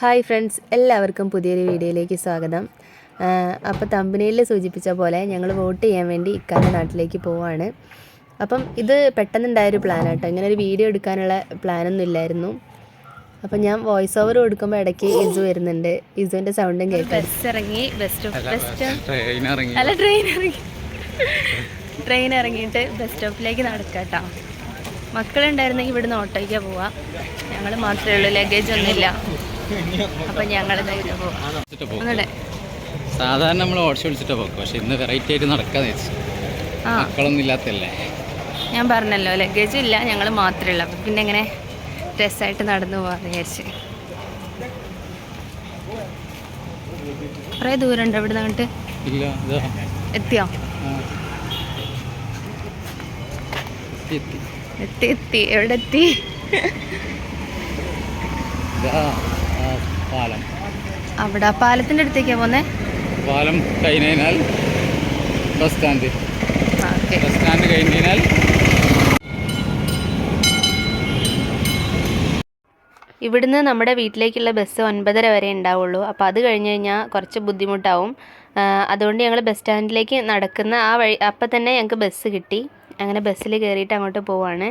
Hi friends എല്ലാവർക്കും പുതിയൊരു വീഡിയോയിലേക്ക് സ്വാഗതം. അപ്പോൾ തമ്പനിയിൽ സൂചിപ്പിച്ച പോലെ ഞങ്ങൾ വോട്ട് ചെയ്യാൻ വേണ്ടി ഇക്കാന്റെ നാട്ടിലേക്ക് പോവാണ്. അപ്പം ഇത് പെട്ടെന്നുണ്ടായൊരു പ്ലാനാട്ടോ ഇങ്ങനെ ഒരു വീഡിയോ എടുക്കാനുള്ള പ്ലാനൊന്നും ഇല്ലായിരുന്നു. അപ്പം ഞാൻ വോയിസ് ഓവർ കൊടുക്കുമ്പോൾ ഇടയ്ക്ക് ഇസു വരുന്നുണ്ട്. ഇസുവിന്റെ സൗണ്ടും കേൾക്കാം. ബസ് ഇറങ്ങി ബസ് ബസ് ട്രെയിൻ ഇറങ്ങി. അല്ല ട്രെയിൻ ഇറങ്ങി. ട്രെയിൻ ഇറങ്ങിയിട്ട് ബസ് സ്റ്റോപ്പിലേക്ക് നടക്കാട്ടോ മക്കളുണ്ടായിരുന്നെങ്കിൽ ഇവിടുന്ന് ഓട്ടോയ്ക്കാണ് പോവാ. ഞങ്ങൾ മാത്രമേ ഉള്ളൂ ലഗേജ് ഒന്നുമില്ല. അപ്പം ഞങ്ങൾ സാധാരണ നമ്മൾ ഓടിച്ചു വിളിച്ചിട്ട് പോകും പക്ഷെ ഇന്ന് വെറൈറ്റി ആയിട്ട് നടക്കാന്ന് വെച്ചു. മക്കളൊന്നും ഇല്ലാത്തല്ലേ ഞാൻ പറഞ്ഞല്ലോ ലഗേജും ഇല്ല ഞങ്ങൾ മാത്രമേ ഉള്ളൂ. അപ്പം പിന്നെ ഇങ്ങനെ രസമായിട്ട് നടന്നു പോവാന്ന് വിചാരിച്ച്. കുറേ ദൂരമുണ്ടോ ഇവിടെ നിന്നിട്ട് എത്തിയോ. എത്തി, എത്തി. എവിടെ എത്തി. പാലം. അവിടെ പാലത്തിന്റെ പാലത്തിന്റെ അടുത്തേക്കാണ് പോന്നെ? പാലം കഴിഞ്ഞ് കഴിഞ്ഞാൽ ബസ് സ്റ്റാൻഡ് ബസ് സ്റ്റാൻഡ് കഴിഞ്ഞ് കഴിഞ്ഞാൽ ഇവിടുന്ന് നമ്മുടെ വീട്ടിലേക്കുള്ള ബസ് ഒൻപതര വരെ ഉണ്ടാവുള്ളൂ. അപ്പോൾ അത് കഴിഞ്ഞ് കഴിഞ്ഞാൽ കുറച്ച് ബുദ്ധിമുട്ടാവും. അതുകൊണ്ട് ഞങ്ങൾ ബസ് സ്റ്റാൻഡിലേക്ക് നടക്കുന്ന ആ വഴി അപ്പം തന്നെ ഞങ്ങൾക്ക് ബസ് കിട്ടി. അങ്ങനെ ബസ്സിൽ കയറിയിട്ട് അങ്ങോട്ട് പോവാണ്.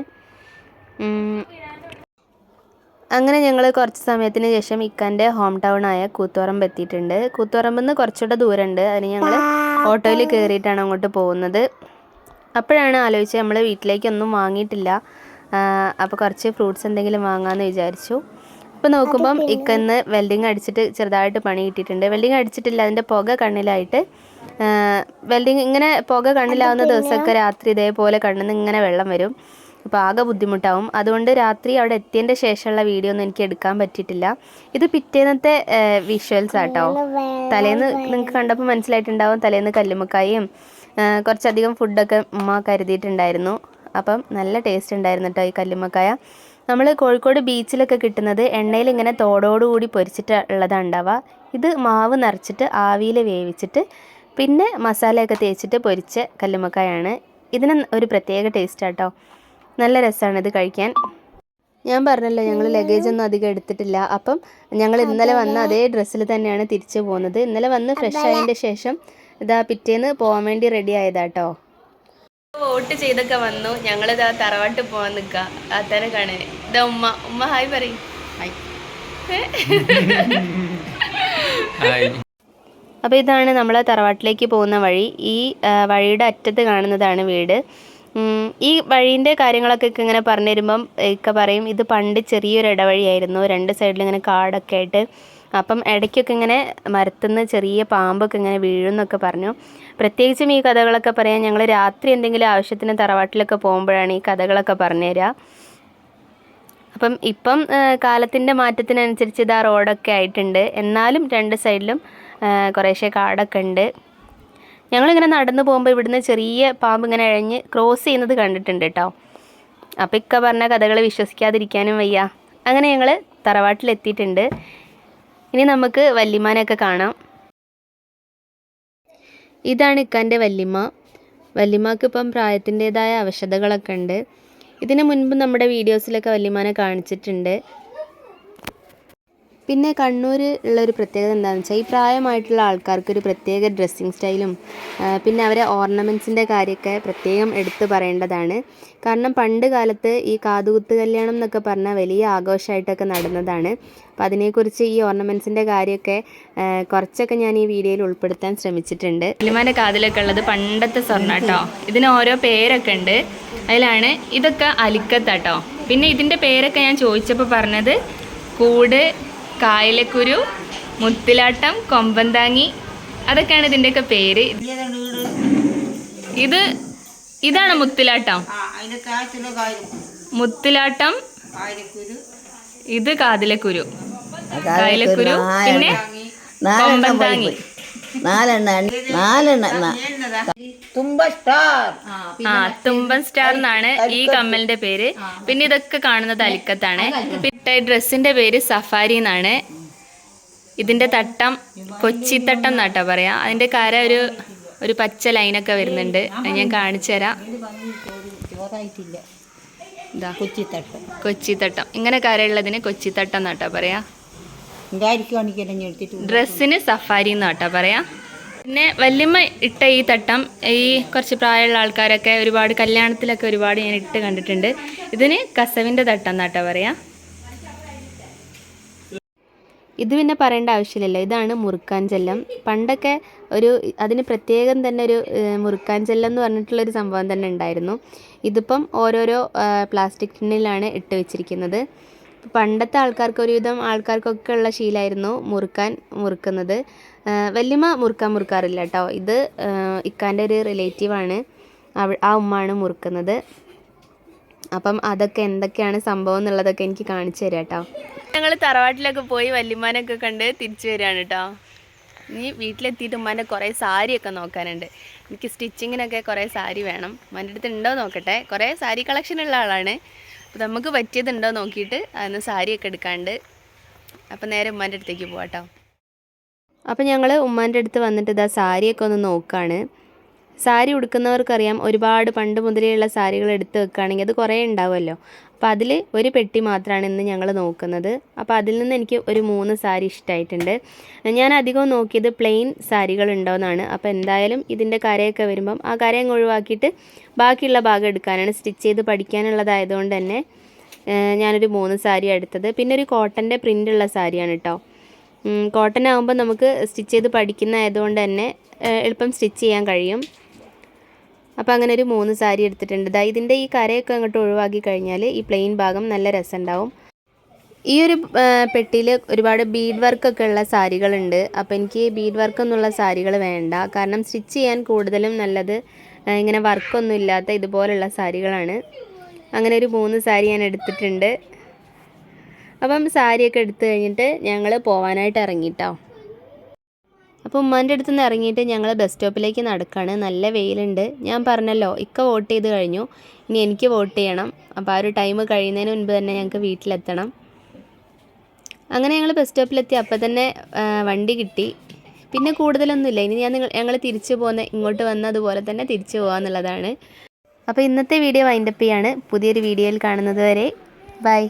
അങ്ങനെ ഞങ്ങൾ കുറച്ച് സമയത്തിന് ശേഷം ഇക്കാന്റെ ഹോം ടൗൺ ആയ കൂത്തുപറമ്പ് എത്തിയിട്ടുണ്ട്. കൂത്തുപറമ്പിൽ നിന്ന് കുറച്ചുകൂടെ ദൂരമുണ്ട് അതിന് ഞങ്ങൾ ഓട്ടോയിൽ കയറിയിട്ടാണ് അങ്ങോട്ട് പോകുന്നത്. അപ്പോഴാണ് ആലോചിച്ചത് നമ്മൾ വീട്ടിലേക്കൊന്നും വാങ്ങിയിട്ടില്ല. അപ്പോൾ കുറച്ച് ഫ്രൂട്ട്സ് എന്തെങ്കിലും വാങ്ങാമെന്ന് വിചാരിച്ചു. അപ്പോൾ നോക്കുമ്പം ഇക്കന്ന് വെൽഡിങ് അടിച്ചിട്ട് ചെറുതായിട്ട് പണി കിട്ടിയിട്ടുണ്ട്. വെൽഡിങ് അടിച്ചിട്ടില്ല അതിന്റെ പുക കണ്ണിലായിട്ട്. വെൽഡിങ് ഇങ്ങനെ പുക കണ്ണിലാവുന്ന ദിവസമൊക്കെ രാത്രി ഇതേപോലെ കണ്ണിൽ നിന്ന് ഇങ്ങനെ വെള്ളം വരും. അപ്പോൾ ആകെ ബുദ്ധിമുട്ടാവും. അതുകൊണ്ട് രാത്രി അവിടെ എത്തിയതിന്റെ ശേഷമുള്ള വീഡിയോ ഒന്നും എനിക്ക് എടുക്കാൻ പറ്റിയിട്ടില്ല. ഇത് പിറ്റേന്നത്തെ വിഷ്വൽസ് ആട്ടോ. തലേന്ന് നിങ്ങൾക്ക് കണ്ടപ്പോൾ മനസ്സിലായിട്ടുണ്ടാവും തലേന്ന് കല്ലുമക്കായും കുറച്ചധികം ഫുഡൊക്കെ ഉമ്മ കരുതിയിട്ടുണ്ടായിരുന്നു. അപ്പം നല്ല ടേസ്റ്റ് ഉണ്ടായിരുന്നു കേട്ടോ ഈ കല്ലുമ്മക്കായ. നമ്മൾ കോഴിക്കോട് ബീച്ചിലൊക്കെ കിട്ടുന്നത് എണ്ണയിൽ ഇങ്ങനെ തോടോടുകൂടി പൊരിച്ചിട്ട് ഉള്ളതാണ് ഉണ്ടാവുക. ഇത് മാവ് നിറച്ചിട്ട് ആവിയിൽ വേവിച്ചിട്ട് പിന്നെ മസാലയൊക്കെ തേച്ചിട്ട് പൊരിച്ച കല്ലുമ്മക്കായാണ്. ഇതിന് ഒരു പ്രത്യേക ടേസ്റ്റ് ആട്ടോ. നല്ല രസമാണ് ഇത് കഴിക്കാൻ. ഞാൻ പറഞ്ഞല്ലോ ഞങ്ങൾ ലഗേജ് ഒന്നും അധികം എടുത്തിട്ടില്ല. അപ്പം ഞങ്ങൾ ഇന്നലെ വന്ന അതേ ഡ്രസ്സിൽ തന്നെയാണ് തിരിച്ചു പോകുന്നത്. ഇന്നലെ വന്ന് ഫ്രഷ് ആയതിന്റെ ശേഷം ഇതാ പിറ്റേന്ന് പോകാൻ വേണ്ടി റെഡി ആയതാട്ടോ വോട്ട് ചെയ്തൊക്കെ വന്നു. ഞങ്ങളിതാ തറവാട്ട് പോകാൻ നിൽക്കുക അത്തനെ കാണേ ഇതാ ഉമ്മ. ഉമ്മ ഹായ് പറയും. അപ്പോൾ ഇതാണ് നമ്മൾ തറവാട്ടിലേക്ക് പോകുന്ന വഴി. ഈ വഴിയുടെ അറ്റത്ത് കാണുന്നതാണ് വീട്. ഈ വഴീന്റെ കാര്യങ്ങളൊക്കെ ഇങ്ങനെ പറഞ്ഞു തരുമ്പം ഇക്ക പറയും ഇത് പണ്ട് ചെറിയൊരു ഇടവഴിയായിരുന്നു രണ്ട് സൈഡിൽ ഇങ്ങനെ കാടൊക്കെ ആയിട്ട്. അപ്പം ഇടയ്ക്കൊക്കെ ഇങ്ങനെ മരത്തുനിന്ന് ചെറിയ പാമ്പൊക്കെ ഇങ്ങനെ വീഴുന്നൊക്കെ പറഞ്ഞു. പ്രത്യേകിച്ചും ഈ കഥകളൊക്കെ പറയാൻ ഞങ്ങൾ രാത്രി എന്തെങ്കിലും ആവശ്യത്തിന് തറവാട്ടിലൊക്കെ പോകുമ്പോഴാണ് ഈ കഥകളൊക്കെ പറഞ്ഞു തരിക അപ്പം ഇപ്പം കാലത്തിന്റെ മാറ്റത്തിനനുസരിച്ച് ഇതാ റോഡൊക്കെ ആയിട്ടുണ്ട്. എന്നാലും രണ്ട് സൈഡിലും കുറേശ്ശെ കാടൊക്കെ ഉണ്ട്. ഞങ്ങളിങ്ങനെ നടന്നു പോകുമ്പോൾ ഇവിടുന്ന് ചെറിയ പാമ്പ് ഇങ്ങനെ അഴഞ്ഞ് ക്രോസ് ചെയ്യുന്നത് കണ്ടിട്ടുണ്ട് കേട്ടോ അപ്പം ഇക്ക പറഞ്ഞ കഥകൾ വിശ്വസിക്കാതിരിക്കാനും വയ്യ. അങ്ങനെ ഞങ്ങൾ തറവാട്ടിലെത്തിയിട്ടുണ്ട്. ഇനി നമുക്ക് വല്യമാനെയൊക്കെ കാണാം. ഇതാണ് ഇക്കാന്റെ വല്യമ്മ വല്യമ്മക്ക് ഇപ്പം പ്രായത്തിന്റെതായ അവശതകളൊക്കെ ഉണ്ട്. ഇതിനു മുൻപ് നമ്മുടെ വീഡിയോസിലൊക്കെ വല്യമാനെ കാണിച്ചിട്ടുണ്ട്. പിന്നെ കണ്ണൂർ ഉള്ളൊരു പ്രത്യേകത എന്താണെന്ന് വെച്ചാൽ ഈ പ്രായമായിട്ടുള്ള ആൾക്കാർക്ക് ഒരു പ്രത്യേക ഡ്രസ്സിങ് സ്റ്റൈലും പിന്നെ അവരെ ഓർണമെന്റ്സിന്റെ കാര്യമൊക്കെ പ്രത്യേകം എടുത്തു പറയേണ്ടതാണ്. കാരണം പണ്ട് കാലത്ത് ഈ കാതുകുത്ത് കല്യാണം എന്നൊക്കെ പറഞ്ഞാൽ വലിയ ആഘോഷമായിട്ടൊക്കെ നടന്നതാണ്. അപ്പോൾ അതിനെക്കുറിച്ച് ഈ ഓർണമെന്റ്സിന്റെ കാര്യമൊക്കെ കുറച്ചൊക്കെ ഞാൻ ഈ വീഡിയോയിൽ ഉൾപ്പെടുത്താൻ ശ്രമിച്ചിട്ടുണ്ട്. വല്യമാന്റെ കാതിലൊക്കെ ഉള്ളത് പണ്ടത്തെ സ്വർണ കേട്ടോ ഇതിന് ഓരോ പേരൊക്കെ ഉണ്ട്. അതിലാണ് ഇതൊക്കെ അലിക്കത്താട്ടോ പിന്നെ ഇതിന്റെ പേരൊക്കെ ഞാൻ ചോദിച്ചപ്പോൾ പറഞ്ഞത് കൂട് കായലക്കുരു മുത്തിലാട്ടം കൊമ്പന്താങ്ങി അതൊക്കെയാണ് ഇതിന്റെയൊക്കെ പേര്. ഇത് ഇതാണ് മുത്തിലാട്ടം. മുത്തിലാട്ടം ഇത് കാതിലക്കുരു. കായലക്കുരു പിന്നെ കൊമ്പന്താങ്ങി. നാലെണ്ണ നാലെണ്ണ തുമ്പ സ്റ്റാർ. ആ തുമ്പൻ സ്റ്റാർ എന്നാണ് ഈ കമ്മലിന്റെ പേര്. പിന്നെ ഇതൊക്കെ കാണുന്നത് അലിക്കത്താണ് പിന്നെ ഡ്രസ്സിന്റെ പേര് സഫാരി എന്നാണ്. ഇതിന്റെ തട്ടം കൊച്ചി തട്ടം എന്നാട്ടോ പറയാ. അതിന്റെ കര ഒരു ഒരു പച്ച ലൈനൊക്കെ വരുന്നുണ്ട്. അത് ഞാൻ കാണിച്ചു തരാം. ഇതാ. കൊച്ചിത്തട്ടം. കൊച്ചിത്തട്ടം. ഇങ്ങനെ കരയുള്ളതിന് കൊച്ചിത്തട്ടം എന്നാട്ടോ പറയാ. ഉണ്ടായിരിക്കുവാണെങ്കിൽ ഞാൻ എടുത്തിട്ട് ഡ്രസ്സിന് സഫാരി എന്നാട്ടോ പറയാ. പിന്നെ വല്യമ്മ ഇട്ട ഈ തട്ടം ഈ കുറച്ച് പ്രായമുള്ള ആൾക്കാരൊക്കെ ഒരുപാട് കല്യാണത്തിലൊക്കെ ഒരുപാട് ഞാൻ ഇട്ട് കണ്ടിട്ടുണ്ട്. ഇതിന് കസവിന്റെ തട്ടം എന്നാട്ടോ പറയാ. ഇത് പിന്നെ പറയേണ്ട ആവശ്യമില്ലല്ലോ. ഇതാണ് മുറുക്കാൻ ചെല്ലം. പണ്ടൊക്കെ ഒരു അതിന് പ്രത്യേകം തന്നെ ഒരു മുറുക്കാഞ്ചെല്ലം എന്ന് പറഞ്ഞിട്ടുള്ളൊരു സംഭവം തന്നെ ഉണ്ടായിരുന്നു. ഇതിപ്പം ഓരോരോ പ്ലാസ്റ്റിക് ടിന്നിലാണ് ഇട്ട് വെച്ചിരിക്കുന്നത്. പണ്ടത്തെ ആൾക്കാർക്ക് ഒരുവിധം ആൾക്കാർക്കൊക്കെ ഉള്ള ശീലമായിരുന്നു മുറുക്കാൻ മുറുക്കുന്നത്. വല്യമ്മ മുറുക്കാൻ മുറുക്കാറില്ല കേട്ടോ ഇത് ഇക്കാന്റെ ഒരു റിലേറ്റീവാണ് ആ ഉമ്മാണ് മുറുക്കുന്നത്. അപ്പം അതൊക്കെ എന്തൊക്കെയാണ് സംഭവം എന്നുള്ളതൊക്കെ എനിക്ക് കാണിച്ചു തരാം കേട്ടോ ഞങ്ങൾ തറവാട്ടിലൊക്കെ പോയി വല്യമ്മാനൊക്കെ കണ്ട് തിരിച്ചു വരികയാണ് കേട്ടോ നീ വീട്ടിലെത്തിയിട്ട് ഉമ്മാന്റെ കുറേ സാരിയൊക്കെ നോക്കാനുണ്ട്. എനിക്ക് സ്റ്റിച്ചിങ്ങിനൊക്കെ കുറേ സാരി വേണം. ഉമ്മാന്റെ അടുത്ത് ഉണ്ടോ നോക്കട്ടെ. കുറേ സാരി കളക്ഷൻ ഉള്ള ആളാണ്. അപ്പോൾ നമുക്ക് പറ്റിയതുണ്ടോ നോക്കിയിട്ട് അന്ന് സാരിയൊക്കെ എടുക്കാണ്ട്. അപ്പം നേരെ ഉമ്മാന്റെ അടുത്തേക്ക് പോവാട്ടോ അപ്പോൾ ഞങ്ങൾ ഉമ്മാന്റെ അടുത്ത് വന്നിട്ട് ഇതാ സാരിയൊക്കെ ഒന്ന് നോക്കുകയാണ് സാരി ഉടുക്കുന്നവർക്കറിയാം ഒരുപാട് പണ്ട് മുതലേയുള്ള സാരികൾ എടുത്ത് വെക്കുകയാണെങ്കിൽ അത് കുറേ ഉണ്ടാവുമല്ലോ. അപ്പോൾ അതിൽ ഒരു പെട്ടി മാത്രമാണ് ഇന്ന് ഞങ്ങൾ നോക്കുന്നത്. അപ്പോൾ അതിൽ നിന്ന് എനിക്ക് ഒരു മൂന്ന് സാരി ഇഷ്ടമായിട്ടുണ്ട് ഞാൻ അധികവും നോക്കിയത് പ്ലെയിൻ സാരികൾ ഉണ്ടോയെന്നാണ് അപ്പോൾ എന്തായാലും ഇതിന്റെ കരയൊക്കെ വരുമ്പം ആ കരയും ഒഴിവാക്കിയിട്ട് ബാക്കിയുള്ള ഭാഗം എടുക്കാനാണ്. സ്റ്റിച്ച് ചെയ്ത് പഠിക്കാനുള്ളതായതുകൊണ്ട് തന്നെ ഞാനൊരു മൂന്ന് സാരി എടുത്തത്. പിന്നെ ഒരു കോട്ടന്റെ പ്രിന്റുള്ള സാരിയാണ് കേട്ടോ കോട്ടൺ ആകുമ്പോൾ നമുക്ക് സ്റ്റിച്ച് ചെയ്ത് പഠിക്കുന്ന ആയതുകൊണ്ട് തന്നെ എളുപ്പം സ്റ്റിച്ച് ചെയ്യാൻ കഴിയും. അപ്പോൾ അങ്ങനെ ഒരു മൂന്ന് സാരി എടുത്തിട്ടുണ്ട്. ദാ ഇതിന്റെ ഈ കരയൊക്കെ അങ്ങോട്ട് ഒഴിവാക്കി കഴിഞ്ഞാൽ ഈ പ്ലെയിൻ ഭാഗം നല്ല രസമുണ്ടാവും. ഈ ഒരു പെട്ടിയിൽ ഒരുപാട് ബീഡ് വർക്കൊക്കെ ഉള്ള സാരികളുണ്ട്. അപ്പോൾ എനിക്ക് ബീഡ് വർക്ക് എന്നുള്ള സാരികൾ വേണ്ട. കാരണം സ്റ്റിച്ച് ചെയ്യാൻ കൂടുതലും നല്ലത് ഇങ്ങനെ വർക്കൊന്നും ഇല്ലാത്ത ഇതുപോലുള്ള സാരികളാണ്. അങ്ങനെ ഒരു മൂന്ന് സാരി ഞാൻ എടുത്തിട്ടുണ്ട്. അപ്പം സാരിയൊക്കെ എടുത്തു കഴിഞ്ഞിട്ട് ഞങ്ങൾ പോവാനായിട്ട് ഇറങ്ങിട്ടോ. അപ്പോൾ ഉമ്മാന്റെ അടുത്ത് നിന്ന് ഇറങ്ങിയിട്ട് ഞങ്ങൾ ബസ് സ്റ്റോപ്പിലേക്ക് നടക്കുകയാണ് നല്ല വെയിലുണ്ട്. ഞാൻ പറഞ്ഞല്ലോ ഇക്ക വോട്ട് ചെയ്ത് കഴിഞ്ഞു. ഇനി എനിക്ക് വോട്ട് ചെയ്യണം. അപ്പോൾ ആ ഒരു ടൈം കഴിയുന്നതിന് മുൻപ് തന്നെ ഞങ്ങൾക്ക് വീട്ടിലെത്തണം. അങ്ങനെ ഞങ്ങൾ ബസ് സ്റ്റോപ്പിലെത്തി. അപ്പോൾ തന്നെ വണ്ടി കിട്ടി. പിന്നെ കൂടുതലൊന്നുമില്ല. ഇനി ഞാൻ നിങ്ങൾ ഞങ്ങൾ തിരിച്ചു പോകുന്ന ഇങ്ങോട്ട് വന്നതുപോലെ തന്നെ തിരിച്ചു പോകാമെന്നുള്ളതാണ് അപ്പോൾ ഇന്നത്തെ വീഡിയോ വൈൻഡപ്പ് ചെയ്യാണ്. പുതിയൊരു വീഡിയോയിൽ കാണുന്നത് വരെ. ബൈ.